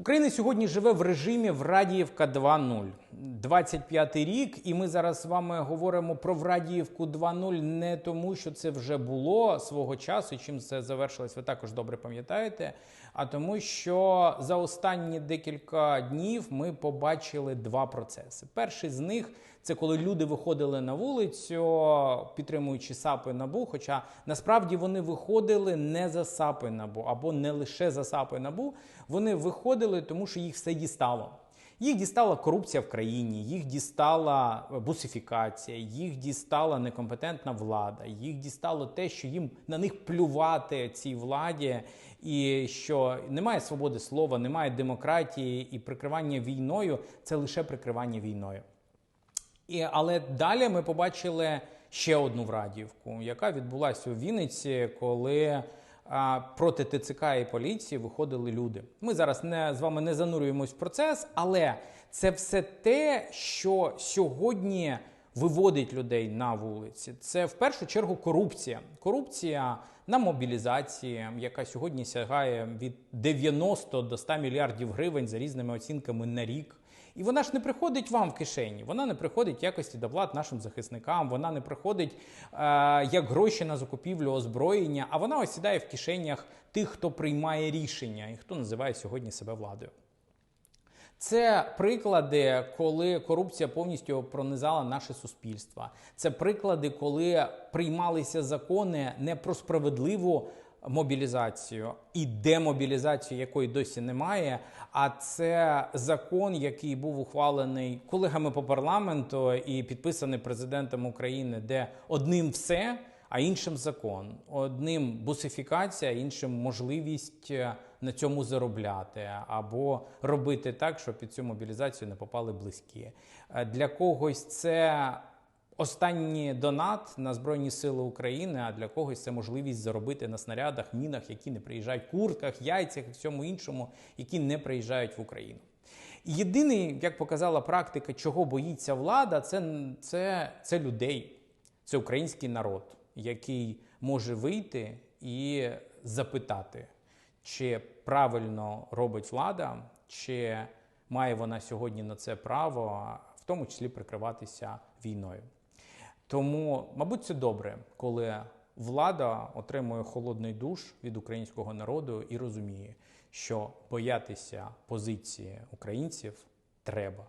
Україна сьогодні живе в режимі Врадіївка 2.0. 25-й рік, і ми зараз з вами говоримо про Врадіївку 2.0 не тому, що це вже було свого часу, чим це завершилось, ви також добре пам'ятаєте. А тому, що за останні декілька днів ми побачили два процеси. Перший з них це коли люди виходили на вулицю, підтримуючи САПи набу. Хоча насправді вони виходили не за САПи набу або не лише за САПи набу. Вони виходили, тому що їх все дістало. Їх дістала корупція в країні, їх дістала бусифікація, їх дістала некомпетентна влада, їх дістало те, що їм на них плювати цій владі, і що немає свободи слова, немає демократії, і прикривання війною це лише прикривання війною. І, але далі ми побачили ще одну Врадівку, яка відбулася у Вінниці, коли проти ТЦК і поліції виходили люди. Ми зараз не з вами не занурюємось в процес, але це все те, що сьогодні виводить людей на вулиці. Це в першу чергу корупція. Корупція на мобілізації, яка сьогодні сягає від 90 до 100 мільярдів гривень за різними оцінками на рік. І вона ж не приходить вам в кишені, вона не приходить якості доплат нашим захисникам, вона не приходить е, як гроші на закупівлю озброєння, а вона осідає в кишенях тих, хто приймає рішення і хто називає сьогодні себе владою. Це приклади, коли корупція повністю пронизала наше суспільство. Це приклади, коли приймалися закони не про справедливу мобілізацію і демобілізацію, якої досі немає. А це закон, який був ухвалений колегами по парламенту і підписаний президентом України, де одним все, а іншим закон. Одним бусифікація, іншим можливість на цьому заробляти або робити так, щоб під цю мобілізацію не попали близькі. Для когось це останній донат на Збройні Сили України, а для когось це можливість заробити на снарядах, мінах, які не приїжджають, куртках, яйцях і всьому іншому, які не приїжджають в Україну. Єдиний, як показала практика, чого боїться влада, це, це, це людей, це український народ, який може вийти і запитати, чи правильно робить влада, чи має вона сьогодні на це право, в тому числі прикриватися війною. Тому, мабуть, це добре, коли влада отримує холодний душ від українського народу і розуміє, що боятися позиції українців треба.